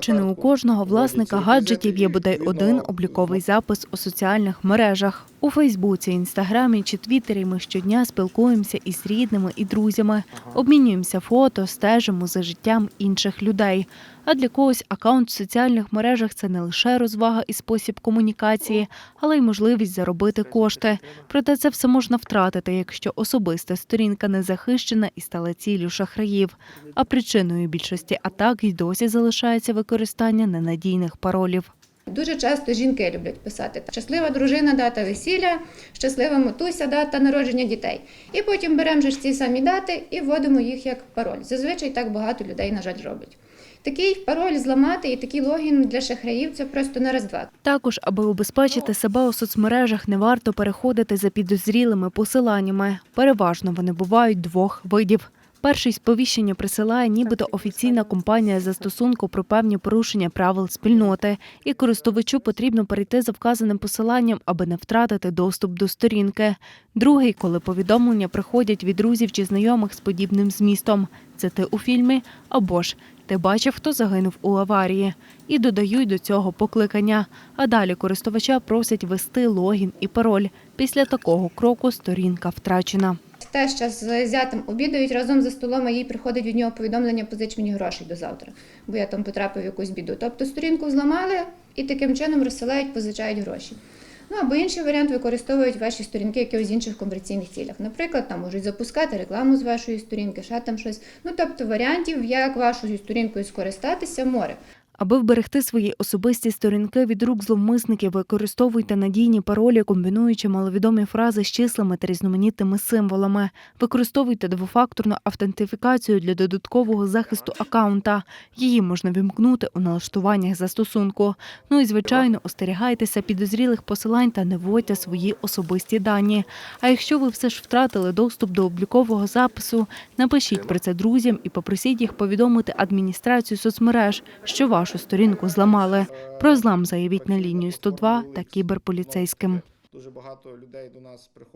Чи не у кожного власника гаджетів є бодай один обліковий запис у соціальних мережах? У Фейсбуці, Інстаграмі чи Твіттері ми щодня спілкуємося із рідними і друзями, обмінюємося фото, стежимо за життям інших людей. А для когось акаунт в соціальних мережах це не лише розвага і спосіб комунікації, але й можливість заробити кошти. Проте це все можна втратити, якщо особиста сторінка не захищена і стала ціллю шахраїв. А причиною більшості атак й досі залишається використання ненадійних паролів. Дуже часто жінки люблять писати щаслива дружина, дата весілля, щаслива матуся, дата народження дітей. І потім беремо ж ці самі дати і вводимо їх як пароль. Зазвичай так багато людей, на жаль, роблять. Такий пароль зламати і такий логін для шахраїв це просто на раз-два. Також, аби убезпечити себе у соцмережах, не варто переходити за підозрілими посиланнями. Переважно вони бувають двох видів. Перший сповіщення присилає нібито офіційна компанія застосунку про певні порушення правил спільноти, і користувачу потрібно перейти за вказаним посиланням, аби не втратити доступ до сторінки. Другий, коли повідомлення приходять від друзів чи знайомих з подібним змістом. Це ти у фільмі або ж ти бачив, хто загинув у аварії, і додають до цього покликання. А далі користувача просять ввести логін і пароль. Після такого кроку сторінка втрачена. Теща з зятем обідають разом за столом, а їй приходить від нього повідомлення позич мені грошей до завтра, бо я там потрапив в якусь біду. Тобто сторінку зламали і таким чином розсилають, позичають гроші. Ну або інший варіант використовують ваші сторінки якихось інших комерційних цілях. Наприклад, там можуть запускати рекламу з вашої сторінки, ще там щось. Ну тобто варіантів, як вашою сторінкою скористатися, море. Аби вберегти свої особисті сторінки від рук зловмисників, використовуйте надійні паролі, комбінуючи маловідомі фрази з числами та різноманітними символами. Використовуйте двофакторну автентифікацію для додаткового захисту акаунта. Її можна вімкнути у налаштуваннях застосунку. Ну і звичайно, остерігайтеся підозрілих посилань та не вводьте свої особисті дані. А якщо ви все ж втратили доступ до облікового запису, напишіть про це друзям і попросіть їх повідомити адміністрацію соцмереж, що вашу сторінку зламали. Про злам заявіть на лінію 102 та кіберполіцейським. Дуже багато людей до нас приходять.